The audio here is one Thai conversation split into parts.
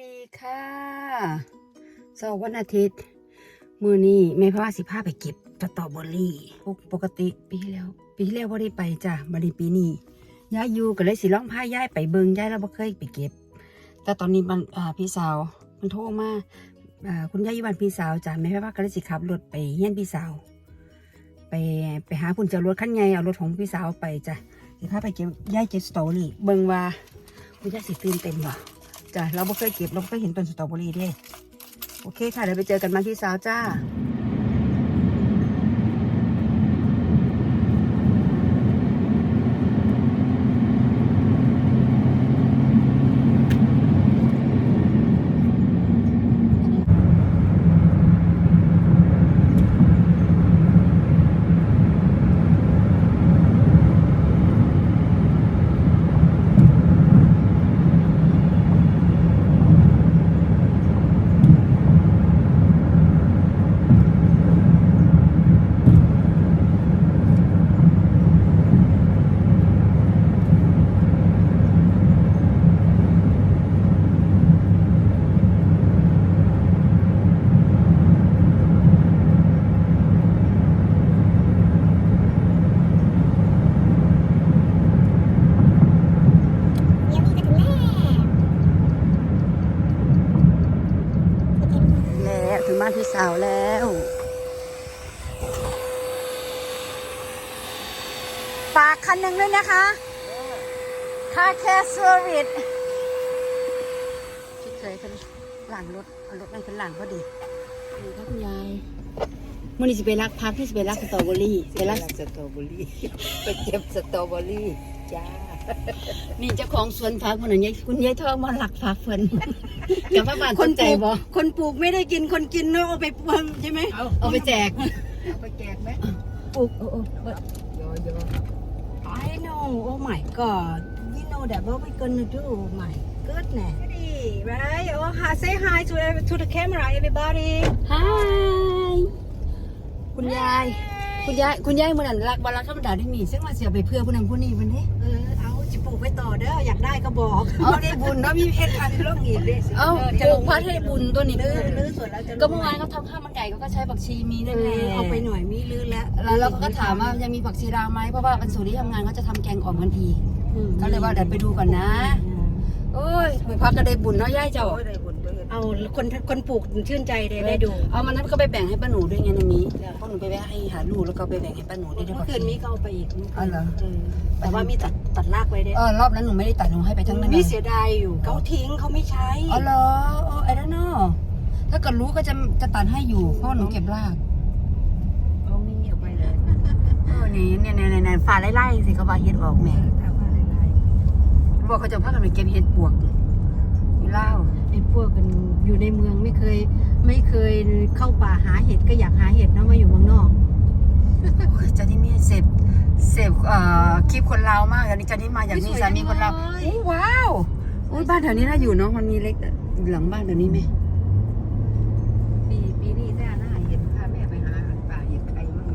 ดีค่ะสาร์วันอาทิตย์ มือนี้แม่พ่อสิพาไปเก็บสตรอเบอรี่ปกปกติปีที่แล้ว ปีที่แล้วว่าได้ไปจ้ะบัดนี้ปีนี้ย้ายอยู่ก็เลยสิร้องพาย้ายไปเบิงย้ายแล้วบ่เคยไปเก็บ แต่ตอนนี้มันอ่าพี่สาวมันโทรมาอ่าคุณยายอยู่บ้านพี่สาวจ้ะแม่พ่อก็เลยสิขับรถไปเฮียนพี่สาว ไปไปหาคุณเจ้ารถขั้นใหญ่เอารถของพี่สาวไปจ้ะสิพาไปเก็บย้ายเก็บสตรอเบอรี่เบิงว่าคุณยายสิตื่นเต้นบ่ จ้ะเราไม่เคยเก็บเราไม่เคยเห็นต้นสตรอเบอรี่เด้ โอเคค่ะ เดี๋ยวไปเจอกันมาที่สาวจ้า ยังมีกันถึงแม่ แล้วถึงบ้านพี่สาวแล้ว ฝากคันหนึ่งด้วยนะคะคาแคสเซอร์วิสพี่เคยเป็นหลังรถเอารถนั่นเป็นหลังพอดีนี่ค่ะคุณยายมื่อนี้สิไปรักพักที่สิไปรักสตรอเบอรี่ไปรักสตรอเบอรี่ไปเก็บสตรอเบอรี่จ้านี่เจ้าของสวนผักมันน่ะยายคุณยายทองมาหลักผักเพิ่นกับพ่อบ้านคนใจบ่คนปลูกไม่ได้กินคนกินเนาะเอาไปปลูกใช่ไหมเอาเอาไปแจกเอาไปแจกไหมปลูกโอ้โอ้โยโย่ I know oh my god we know that what we gonna do oh my goodness right oh hi say hi to every- to the camera everybody ฮายคุณยาย คุณยาย คุณยายมันอันรักบารักธรรมดาที่มีซึ่งมาเสียไปเพื่อผู้นั้นผู้นี้วันนี้เออเอา ได้ก็บอกเอาได้บุญเนาะมีเพชรพันลงอีกเลยสิเอาปลูกพัดให้บุญตัวนี้ลื้อลื้อส่วนแล้วจะก็เมื่อวานเขาทำข้าวมันไก่เขาก็ใช้ผักชีมีเอนั่นแหละอเอาไปหน่อยมีลื้อแล้วแล้วเราก็ถามว่ายังมีผักชีราวไหมเพราะว่าวันศุกร์ที่ทำงานเขาจะทำแกงอ่อมกันอีกอืมก็เลยว่าเดี๋ยวไปดูก่อนนะโอ้ยไปพักก็ได้บุญเนาะย่ายเจ้าโอ้ยได้บุญด้วยเอาคนคนปลูกชื่นใจเลยได้ดู เอามันนั้นก็ไปแบ่งให้ป้าหนูด้วยไงนะมีเพราะหนูไปแวะให้หาลูกแล้วก็ไปแบ่งให้ป้าหนูด้วยด้วยเมื่อคืนมีก็เอาไปอีกอ๋อเหรอ เออแต่ว่ามีตัดตัดรากไว้ได้เออรอบนั้นหนูไม่ได้ตัดหนูให้ไปทั้งนั้นมีเลยเสียดายอยู่เขาทิ้งเขาไม่ใช้อ๋อเหรออ๋อไอ้นั่นเนาะถ้าเกิดรู้ก็จะจะตัดให้อยู่เพราะว่าหนูเก็บรากเอามีเอาไปเลยเออนี่เนี่ยเนี่ยเนี่ยฝาไล่ๆสิเขาว่าเฮ็ดออกแม่ทำอะไรไรบอกเขาจะพากันไปเก็บเห็ดปวก อยู่ในเมืองไม่เคย ไม่เคยเข้าป่าหาเห็ดก็อยากหาเห็ดเนาะมาอยู่เมืองนอกโอ้ยเจ้านี่มีเสพเสพเอ่อคลิปคนลาวมากอันนี้เจ้านี่มาอย่างนี้สามีคนลาวสวยจังเลยโอ้ว้าวโอ้ยบ้านแถวนี้น่าอยู่เนาะมันมีเล็กหลังบ้านแถวนี้ไหมปีปีนี้แท้น่าเห็นพาแม่ไปหาป่าเห็ดไข่มั่ง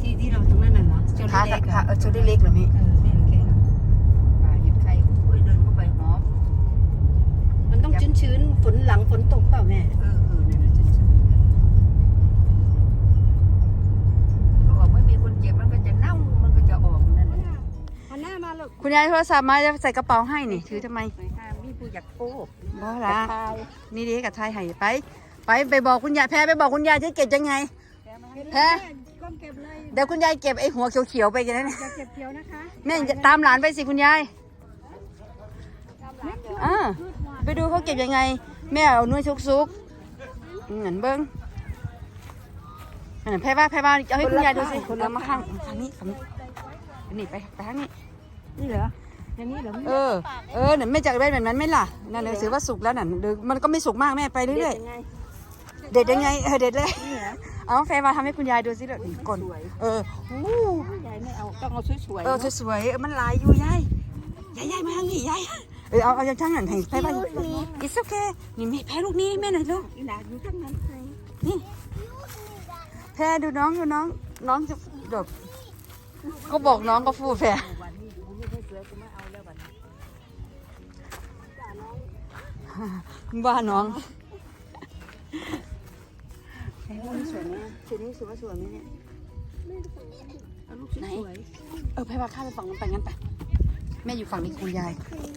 ที่ที่เราตรงนั้นน่ะเหรอเจ้าท้าเล็กๆท้าอะเออชุดเล็กๆเหรอแม่ เออแม่แก ป่าเห็ดไข่โอ้ยเดินเข้าไปหอม มันต้อง ชื้นๆฝนหลังฝนตกเปล่าแม่ เออเออนั่นน่ะจะสวยเขาบอกไม่มีคนเก็บมันก็จะเน่ามันก็จะออกนั่นแหละหันหน้ามาลูกคุณยายโทรศัพท์มาจะใส่กระเป๋าให้นี่ถือทำไมไปห้ามีผู้อยากโกบ่ละนี่ดีกับไทยให้ไป ไปไปบอกคุณยายแพ้ไปบอกคุณยายจะเก็บยังไง แพ้ ก้มเก็บเลยเดี๋ยวคุณยายเก็บไอ้หัวเขียวๆไปกันนะอย่าเก็บเขียวนะคะแม่ตามหลานไปสิคุณยาย อ่า ไปดูเขาเก็บยังไง แม่เอาหนุ่ยซุกๆเหมือนเบิ้งอันนั้นแพ้บ้าแพ้บ้าเอาให้คุณยายดูสิเอามาข้างทางนี้ทางนี้นี่ไปไปทางนี้นี่เหรออย่างนี้เหรอเออเออเนี่ยแม่จะได้แบบนั้นไหมล่ะนั่นเลยถือว่าสุกแล้วน่ะเดี๋ยวมันก็ไม่สุกมากแม่ไปเรื่อยยังไงๆเด็ดยังไงเออเด็ดเลยเอาแฟมาทำให้คุณยายดูสิเดี๋ยวนี่ก่อนเอออู้ยายไม่เอาต้องเอาสวยๆเออสวยๆเออมันลายอยู่ยายยายยายมาทางนี้ยาย เออเอาเอาอย่างช่างหันให้แพ้ไปอิสโอเคนี่แม่แพ้ลูกนี้ให้แม่หน่อยลูกอีหลาอยู่ทั้งนั้นนี่แพ้ดูน้องดูน้อง น้องจะแบบก็บอกน้องก็ฟูแพ้วันนี้กูไม่ได้สวยกูไม่เอาแล้ววันนี้บ้าน้องไอ้ลูกสวยไหมชุดนี้สวยสวยไหมเนี่ยเอาลูกสวยเออไปว่าข้าไปฝั่งนั้นไปงั้นไป แม่อยู่ฝั่งนี้คุณยาย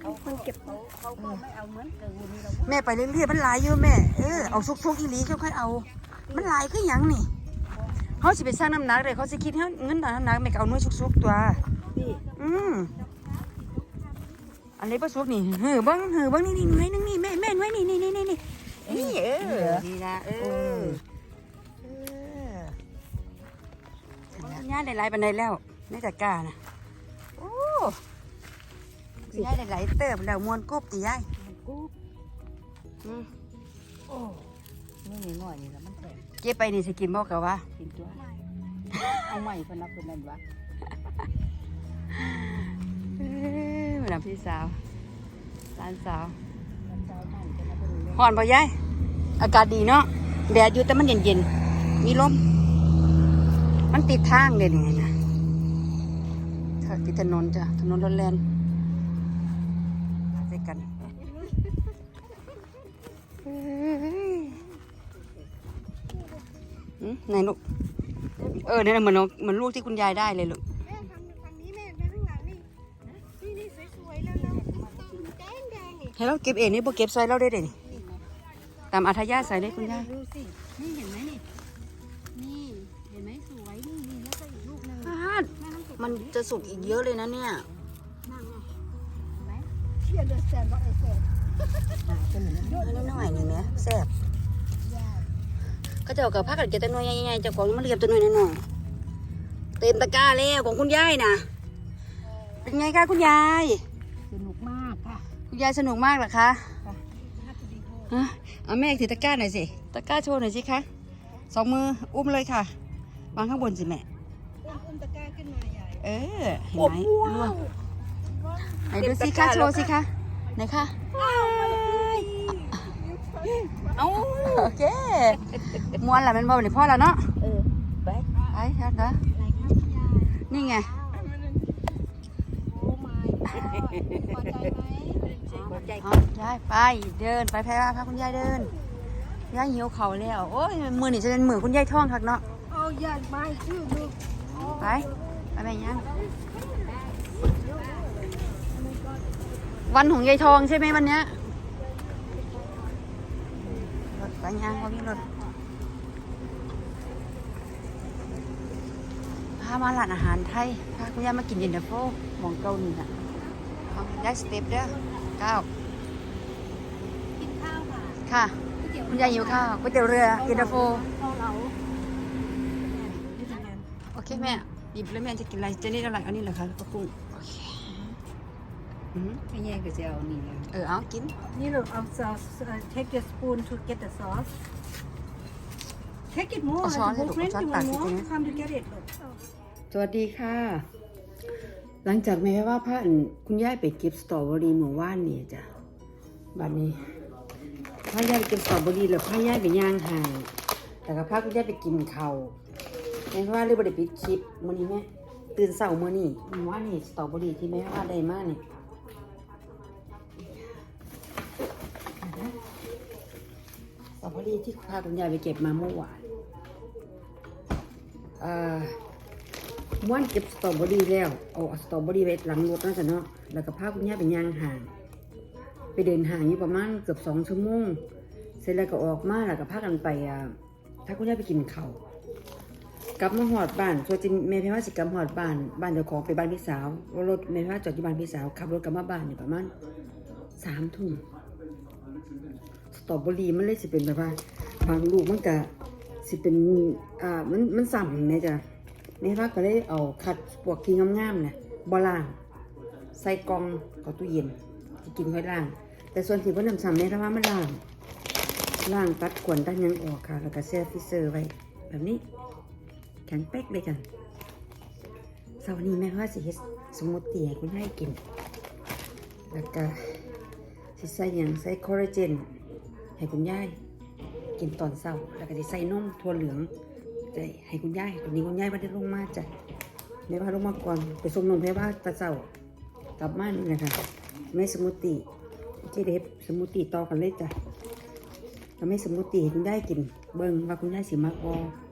เขาคนเก็บเขาเขาก็ไม่เอาเหมือนเกินเราแม่ไปเรื่อยๆมันหลายอยู่แม่ เออเอาซุกๆอีหลีค่อยๆเอา มันหลายคือหยังนี่เขาสิไปสร้างน้ำหนักเลยเขาสิคิดให้เงินน้ำหนักแม่ก็เอาหน่วยซุกๆตัวพี่อืมอันนี้ปลาซุกนี่เฮ้อเบิ้งเฮ้อเบิ้งนี่นี่หน่วยหนึงนี่แม่แม่หน่วยนี่นี่นี่นี่นี่นี่เออนี่นะเออเออย่าได้หลายปันไดแล้วในตะกร้านะโอ้ ย่าได้หลายเติบแล้วมวนกรุบตีย่ายกูอืมโอ้นี่หน่อยนี่แล้วมันแตกเก็บไปนี่สิกินบ่กะว่ากินตัวเอาใหม่คนนับคนนั้นวะเอ้ยมาดามพี่สาวหลานสาวมันเจ้าใหม่คนนับคนนี้ห่อนบ่ยายอากาศดีเนาะแดดอยู่แต่มันเย็นๆมีลมมันติดทางเลยนี่นะเธอติดถนนจ้ะถนนรถแลนมาใส่กันเฮ้ยหืม ไหนลูก เออเนี่ยเหมือนเอาเหมือนลูกที่คุณยายได้เลยลูก แม่ทำฝั่งนี้แม่แม่ข้างหลังนี่นี่นี่สวยๆแล้วแล้วแดงแดงๆนี่ให้เราเก็บเองนี่บ่เก็บซอยเราได้เลยนี่ตามอัธยาศัยเลยคุณยายดูสินี่เห็นไหมนี่นี่เห็นไหมสวยนี่นี่แล้วก็อีกลูกหนึงพาดมันจะสุกอีกเยอะเลยนะเนี่ย นั่งไงเห็นไหมเชื่อเดอร์แซนว่าไอ้แซนอันนี้หน่อยนี่แหมแซ่บ ก็เจ้ากับพักกันเก็บแต่หน่วยใหญ่ๆเจ้าของมันเรียบแต่หน่วยน้อยๆเต็มตะกร้าแล้วของคุณยายนะเป็นไงคะคุณยายสนุกมากค่ะคุณยายสนุกมากเหรอคะฮะเอาแม่ถือตะกร้าหน่อยสิตะกร้าโชว์หน่อยสิคะสองมืออุ้มเลยค่ะวางข้างบนสิแม่อุ้มตะกร้าขึ้นมาใหญ่เออเห็นไหมล่วงไหนดูสิคะโชว์สิคะไหนคะ เอาโอเคมวนละมันบอลนี่พ่อแล้วเนาะเออไปไปครับนะนี่ไงโอ้ไม่พอใจไหมหัวใจเอายายไปเดินไปแพ้ว่าพาคุณยายเดินยายหิวเขาวแล้วโอ้ยมือนี่จะเป็นมือคุณยายท่องคักเนาะเอาใหญ่ไปชื่อดูไปไปแม่ยังวันของยายทองใช่ไหมวันเนี้ย รถไปยังวันนี้รถพามาร้านอาหารไทยพาคุณยายมากินเย็นตาโฟหมองเกาหลีน่ะเอาได้สเต็ปเด้อเก้ากินข้าวค่ะค่ะ คุณยายหิวข้าวก๋วยเตี๋ยวเรือเย็นตาโฟเกาเหลาโอเคแม่หยิบแล้วแม่จะกินอะไรจะนี่อะไรอันนี้เหรอคะกระปุ้งโอเค อืมไม่แย่ก็จะเอานี่เลยเออเอากิน นี่ลูกเอา sauce uh, take the spoon to get the sauce take it more เอาช้อนให้ลูก friend เอาช้อน you ตัก want สิ more ทีนี้ come to get it ลูก สวัสดีค่ะ หลังจากแม่ว่าพระอันคุณย่ายไปเก็บสตรอเบอรี่เมื่อวานนี่จ้ะบัดนี้พระย่ายไปเก็บสตรอเบอรี่แล้วพระย่ายไปย่างห่างแต่ก็พาคุณย่ายไปกินข้าวแม่ว่าเลยบ่ได้ปิดคลิปมื้อนี้แม่ตื่นเช้ามื้อนี้เมื่อวานนี่สตรอเบอรี่ที่แม่ว่าได้มานี่สตรอเบอ รี่ที่พาคุณยายไปเก็บมาเมื่อวานอ่อม้วนเก็บสตรอเบอรี่แล้ว เอาสตรอเบอรี่ไว้หลังรถนั่นจ้ะเนาะ แล้วก็พาคุณย่าไปย่างห่าง ไปเดินห่างอยู่ประมาณเกือบสองชั่วโมง เสร็จแล้วก็ออกมาแล้วก็พากันไปอ่าถ้าคุณย่าไปกินข้าวกลับมาหอดบ้านส่วจริงแม่พี่ว่าสิกลับหอดบ้าน บ้านเจ้าของไปบ้านพี่สาว รถแม่พี่ว่าจอดที่บ้านพี่สาว ขับรถกลับมาบ้านเนี่ประมาณสามทุ่ม ตรอเบอรี่มันเลยสิเป็นแบบว่า บางลูกมันก็สิเป็นอ่ามันมันสั่มแม่จ้ะแม่พักก็เลยเอาคัดพวกที่งามๆเนี่ยบล่าง ใส่กล่องกับตู้เย็นที่กินค่อยล่าง แต่ส่วนที่พ่นำซ้ำเนี่ยถ้าว่ามันล่าง ล่างตัดขวนตัดยังออกค่ะ แล้วก็แช่ฟิเซอร์ไว้ แบบนี้ แข็งเป๊กเลยกันเสาร์นี้แม่ว่าสิเฮ็ดสมูทตี้ให้คุณให้กิน แล้วก็สิใส่ยังใส่คอลลาเจน ให้คุณยายกินตอนเช้าแล้วก็จะใส่นมถั่วเหลืองจะให้คุณยายตอนนี้คุณยายไม่ได้ลงมาจ้ะแม่ว่าลงมาก่อนไปส่งนมให้ว่าตาเจ้ากลับบ้านี่แหละค่ะแม่สมุติเจเดฟสมุติต่อกันเลยจ้ะถ้าไม่สมุติให้คุณยายกินเบิ่งว่าคุณยายสิมากบ่โ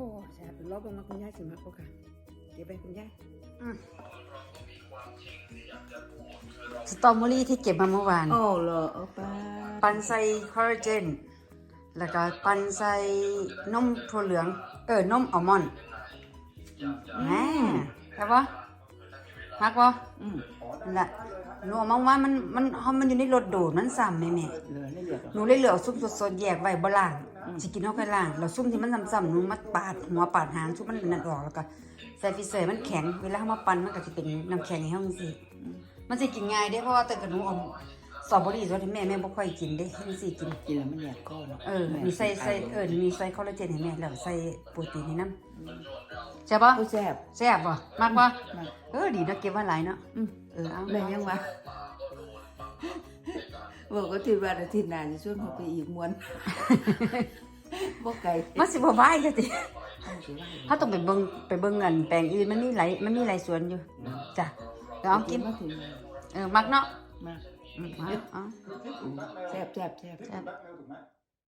อ้แซ่บรอบเบิ่งว่าคุณยายสิมักบ่ค่ะเก็บไปคุณยายสตรอเบอรี่ที่เก็บมาเมื่อวาน โอ้เหรอเอาไปปันใส่คอลลาเจน แล้วก็ปันใส่นมถั่วเหลือง เออนมอัลมอนด์แหม่ใช่ปะมักปะอืมนั่นแหละหนูเอามาว่ามันมันเฮามันอยู่ในรถดูดมันซ้ำแม่แม่เหลือไม่เหลือหรอกหนูเลยเหลือซุปสดๆแยกไว้บ่ล่าง สิกินเฮาค่อยล่างแล้วซุปที่มันซ้ำๆหนูมาปาดหัวปาดหางซุปมันนั่นออกแล้วก็ใส่ฟิเซอร์มันแข็งเวลาเฮามาปั่นมันก็สิเป็นน้ำแข็งให้เฮาจังซี่มันสิกินง่ายเด้เพราะว่าแต่กับหนูเอาสตรอเบอรี่สดให้แม่แม่บ่ค่อยกินเด้จังซี่กินกินแล้วมันอยากก้อนเออมีใส่ใส่เออมีใส่คอลลาเจนให้แม่แล้วใส่โปรตีนให้น้ำใช่ปะผู้แซ่บแซ่บป่ะมากป่ะมากเออดีนะเก็บไว้หลายเนาะอืมเออเอาแม่ยังวะ บอกว่าทิศวันอาทิตย์หน้าจะชวนเขาไปอีกมวนบอกไก่มันสิบ่ไหวจ้ะติต้องสิว่าเขาต้องไปเบิ่งไปเบิ่งเงินแปลงอื่นมันมีหลายมันมีหลายสวนอยู่จ้ะเดี๋ยวเอากินมาถึงเออมักเนาะมากอืมเอาเอาแซ่บแซ่บแซ่บแซ่บ